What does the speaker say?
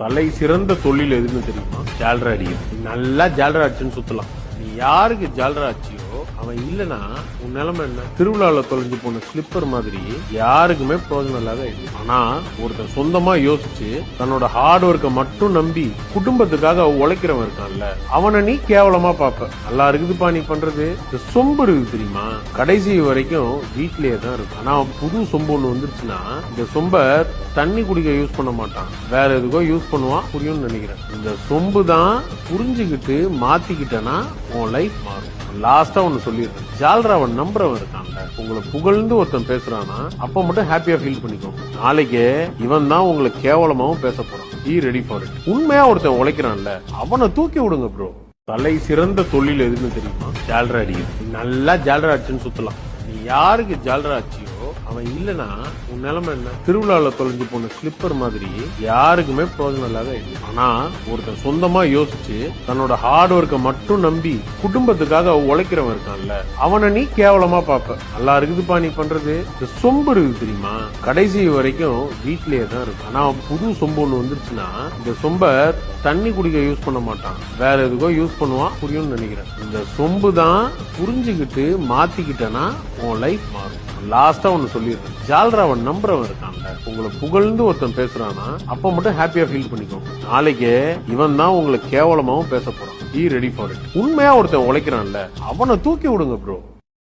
தலை சிறந்த தொழில் எதுன்னு தெரியுமா? ஜால்ரா அடிக்கிறது நல்லா ஜால்ரா அடிச்சுன்னு சுத்தலாம். நீ யாருக்கு ஜால்ரா அடிச்சியோ அவன் இல்லனா உன் நிலைமை என்ன? திருவிழால தொலைஞ்சு போன ஸ்லிப்பர் மாதிரி யாருக்குமே பிரயோஜனம் இல்லாத ஆனா ஒருத்தன் சொந்தமா யோசிச்சு தன்னோட ஹார்ட் ஒர்க்கை மட்டும் நம்பி குடும்பத்துக்காக உழைக்கிறவன் இருக்கான்ல அவனை நீ கேவலமா பாப்ப நல்லா இருக்குதுப்பா நீ பண்றது. இந்த சொம்பு இருக்குது தெரியுமா? கடைசி வரைக்கும் வீட்லயே தான் இருக்கும். ஆனா புது சொம்பு ஒண்ணு வந்துருச்சுன்னா இந்த சொம்ப தண்ணி குடிக்க யூஸ் பண்ண மாட்டான். வேற எதுக்கோ யூஸ் பண்ணுவான். புரியும்னு நினைக்கிறேன். இந்த சொம்பு தான் புரிஞ்சுக்கிட்டு மாத்திக்கிட்டனா உன் லைஃப் மாறும். லாஸ்டா ஒன்னு சொல்லிடுறேன். ஜால்ராவன் நம்புறவன் இருக்கான்ல. உங்களை புகழ்ந்து ஒருத்தன் பேசுறானா அப்ப மட்டும் ஹாப்பியா ஃபீல் பண்ணிக்கோ. நாளைக்கு இவன் தான் உங்களை கேவலமாவும் பேச போறான். ஈ ரெடி ஃபார் இட் உண்மையா ஒருத்தன் உழைக்கிறான்ல அவனை தூக்கி விடுங்க ப்ரோ தலை சிறந்த தொழில் எதுன்னு தெரியுமா? ஜால்ரா அடிக்கிறது நல்லா ஜால்ரா அடிச்சுன்னு சுத்தலாம். நீ யாருக்கு ஜால்ரா அடிச்சியோ? அவன் இல்லனா உன் நிலைமை என்ன? திருவிழால தொலைஞ்சு போன ஸ்லிப்பர் மாதிரி யாருக்குமே பிரயோஜனம் இல்லாத ஆயிடுச்சு. ஆனா ஒருத்தன் சொந்தமா யோசிச்சு தன்னோட ஹார்ட் ஒர்க்கை மட்டும் நம்பி குடும்பத்துக்காக உழைக்கிறவன் இருக்கான்ல அவனை நீ கேவலமா பாப்ப நல்லா இருக்குதுப்பா நீ பண்றது. இந்த சொம்பு இருக்குது தெரியுமா? கடைசி வரைக்கும் வீட்லயே தான் இருக்கும். ஆனா புது சொம்பு ஒண்ணு வந்துருச்சுன்னா இந்த சொம்ப தண்ணி குடிக்க யூஸ் பண்ண மாட்டான். வேற எதுக்கோ யூஸ் பண்ணுவான். புரியும்னு நினைக்கிறேன். இந்த சொம்பு தான் புரிஞ்சுக்கிட்டு மாத்திக்கிட்டனா உன் லைஃப் மாறும். லாஸ்டா ஒன்னு சொல்லிடுறேன். ஜால்ராவன் நம்புறவன் இருக்கான்ல. உங்களை புகழ்ந்து ஒருத்தன் பேசுறானா அப்ப மட்டும் ஹாப்பியா ஃபீல் பண்ணிக்கோ. நாளைக்கு இவன் தான் உங்களை கேவலமாவும் பேச போறான். ஈ ரெடி ஃபார் இட் உண்மையா ஒருத்தன் உழைக்கிறான்ல அவனை தூக்கி விடுங்க ப்ரோ